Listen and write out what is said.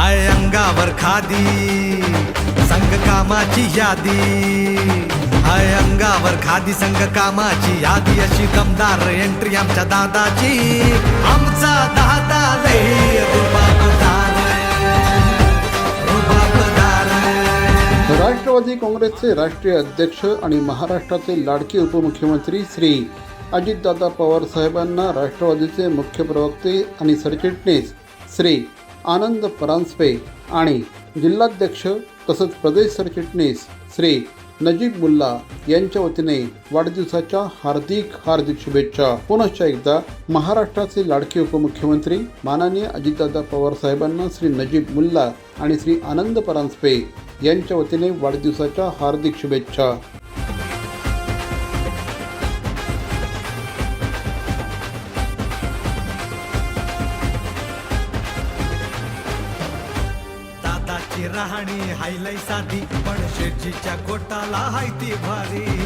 हाय अंगावर खादी संघ कामाची यादी. हाय अंगावर खादी संघ कामाची यादी. अशी दमदार एंट्री आमच्या दादाची. आमचा दादा राष्ट्रवादी काँग्रेसचे राष्ट्रीय अध्यक्ष आणि महाराष्ट्राचे लाडके उपमुख्यमंत्री श्री अजितदादा पवार साहेबांना राष्ट्रवादीचे मुख्य प्रवक्ते आणि सरचिटणीस श्री आनंद परांजपे आणि जिल्हाध्यक्ष तसंच प्रदेश सरचिटणीस श्री नजीब मुल्ला यांच्या वतीने वाढदिवसाच्या हार्दिक हार्दिक शुभेच्छा. पुनश्च एकदा महाराष्ट्राचे लाडके उपमुख्यमंत्री माननीय अजितदादा पवार साहेबांना श्री नजीब मुल्ला आणि श्री आनंद परांजपे यांच्या वतीने वाढदिवसाच्या हार्दिक शुभेच्छा. राहणी हायलाई साधी पण शेठजीच्या कोटाला हायती भारी.